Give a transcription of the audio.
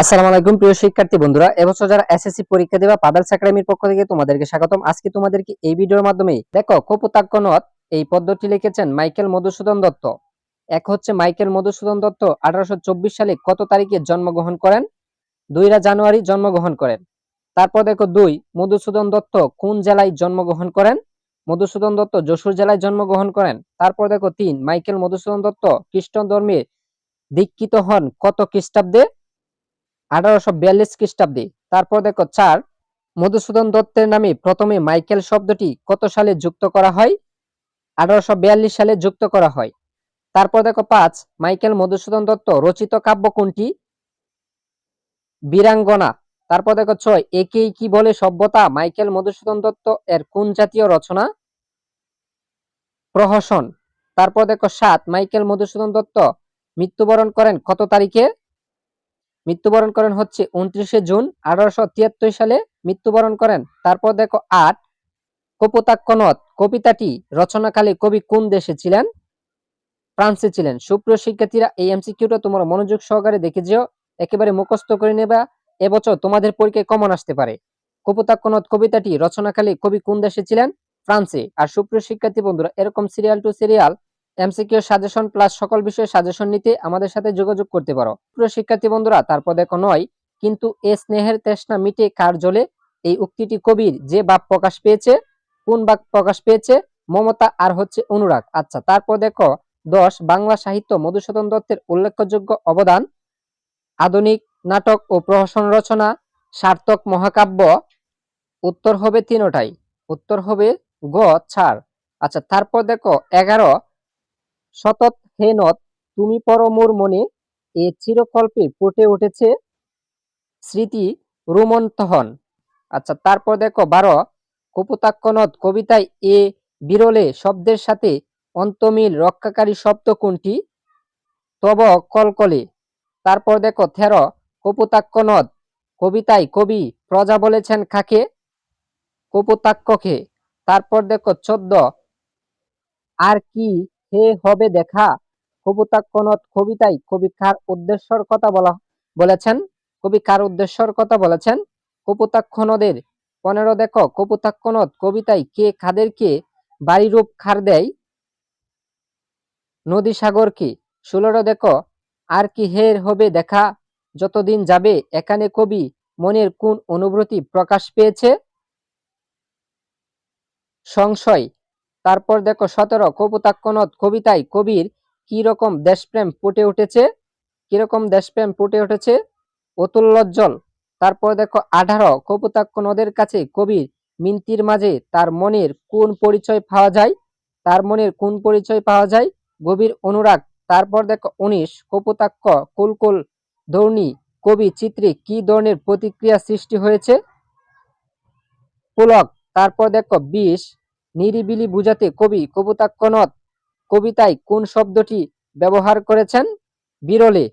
আসসালামু আলাইকুম, প্রিয় শিক্ষার্থী বন্ধুরা। এবছর যারা এসএসসি পরীক্ষা দেবা পাবেলস একাডেমির পক্ষ থেকে তোমাদেরকে স্বাগতম। আজকে তোমাদেরকে এই ভিডিওর মাধ্যমে দেখো কপোতাক্ষ এই পদ্মটি লিখেছেন মাইকেল মধুসূদন দত্ত। এক হচ্ছে মাইকেল মধুসূদন দত্ত আঠারোশো সালে কত তারিখে জন্মগ্রহণ করেন? দুইরা জানুয়ারি জন্মগ্রহণ করেন। তারপর দেখো দুই, মধুসূদন দত্ত কোন জেলায় জন্মগ্রহণ করেন? মধুসূদন দত্ত যশোর জেলায় জন্মগ্রহণ করেন। তারপর দেখো তিন, মাইকেল মধুসূদন দত্ত খ্রিস্টান ধর্মে দীক্ষিত হন কত খ্রিস্টাব্দে? আঠারোশো বিয়াল্লিশ খ্রিস্টাব্দে। তারপর দেখো চার মধুসূদন দত্তের নামে প্রথমে মাইকেল শব্দটি কত সালে যুক্ত করা হয়? আঠারোশো বিয়াল্লিশ সালে যুক্ত করা হয়। তারপর দেখো, পাঁচ, মাইকেল মধুসূদন দত্ত রচিত কাব্য কোনটি? বীরাঙ্গনা। তারপর দেখো, ছয়, একেই কি বলে সভ্যতা? মাইকেল মধুসূদন দত্ত এর কোন জাতীয় রচনা? প্রহসন। তারপর দেখো, সাত, মাইকেল মধুসূদন দত্ত মৃত্যুবরণ করেন কত তারিখে? মৃত্যুবরণ করেন হচ্ছে উনত্রিশে জুন আঠারোশো তিয়াত্তর সালে মৃত্যুবরণ করেন। তারপর দেখো আট কপোতাক্ষ নদ কবিতাটি রচনাকালে কবি কোন দেশে ছিলেন? ফ্রান্সে ছিলেন। সুপ্রিয় শিক্ষার্থীরা, এই এমসিকিউটা তোমরা মনোযোগ সহকারে দেখে যেও, একেবারে মুখস্থ করে নেবা। এবছর তোমাদের পরীক্ষায় কমন আসতে পারে। কপোতাক্ষ নদ কবিতাটি রচনাকালে কবি কোন দেশে ছিলেন? ফ্রান্সে। আর সুপ্রিয় শিক্ষার্থী বন্ধুরা, এরকম serial to serial MCQ suggestion plus সকল বিষয়ে সাজেশন নিতে আমাদের সাথে যোগাযোগ করতে পারো। প্রিয় শিক্ষার্থী বন্ধুরা, তারপর দেখো নয়, কিন্তু এ স্নেহের তৃষ্ণা মিটে কার জলে? এই উক্তিটি কবির যে বাপ প্রকাশ পেয়েছে, কোন বাক প্রকাশ পেয়েছে? মমতা আর হচ্ছে অনুরাগ। আচ্ছা তারপর দেখো দশ, বাংলা সাহিত্য মধুসূদন দত্তের উল্লেখযোগ্য অবদান, আধুনিক নাটক ও প্রহসন রচনা, সার্থক মহাকাব্য, উত্তর হবে তিনোটাই, উত্তর হবে গ ছাড়। আচ্ছা তারপর দেখো এগারো সতত হে নদ, তুমি পরমোর মনে এ চিরকল্পে ফুটে উঠেছে স্মৃতি রোমন্থন আচ্ছা তারপর দেখো বারো, কপোতাক্ষ কবিতায় এ বিরলে শব্দের সাথে অন্তমিল রক্ষাকারী শব্দ কোনটি? তব কলকলে। তারপর দেখো তেরো কপুতাক্ষনদ কবিতায় কবি প্রজা বলেছেন খাকে কপোতাক্ষকে তারপর দেখো চোদ্দ, আর কি হে হবে দেখা। কপোতাক্ষ নদ কবিতায় কবি কার উদ্দেশ্যর কথা বলা বলেছেন। কবি কার উদ্দেশ্যর কথা বলেছেন। কপোতাক্ষ নদের পনেরো দেখো কপোতাক্ষ নদ কবিতায় কে খাদেরকে বাড়িরূপ খার দেয়? নদী সাগরকে ষোলোরো দেখো আর কি হের হবে দেখা? যতদিন যাবে, এখানে কবি মনের কোন অনুভূতি প্রকাশ পেয়েছে? সংশয় তারপর দেখো সতেরো কপোতাক্ষ নদ কবিতায় কবির কি রকম দেশপ্রেম ফুটে উঠেছে? কীরকম দেশপ্রেম ফুটে উঠেছে? অতুল্যজ্জ্বল তারপর দেখো আঠারো কপোতাক্ষ নদের কাছে কবির মিন্তির মাঝে তার মনের কোন পরিচয় পাওয়া যায়? তার মনের কোন পরিচয় পাওয়া যায়? গভীর অনুরাগ। তারপর দেখো উনিশ কপোতাক্ষ কুলকুল দৌর্ণী কবি চিত্রে কি ধরনের প্রতিক্রিয়া সৃষ্টি হয়েছে? পুলক। তারপর দেখো বিশ নিরিবিলি বুঝাতে কবি কপোতাক্ষ নদ কবিতায় কোন শব্দটি ব্যবহার করেছেন? বিরলে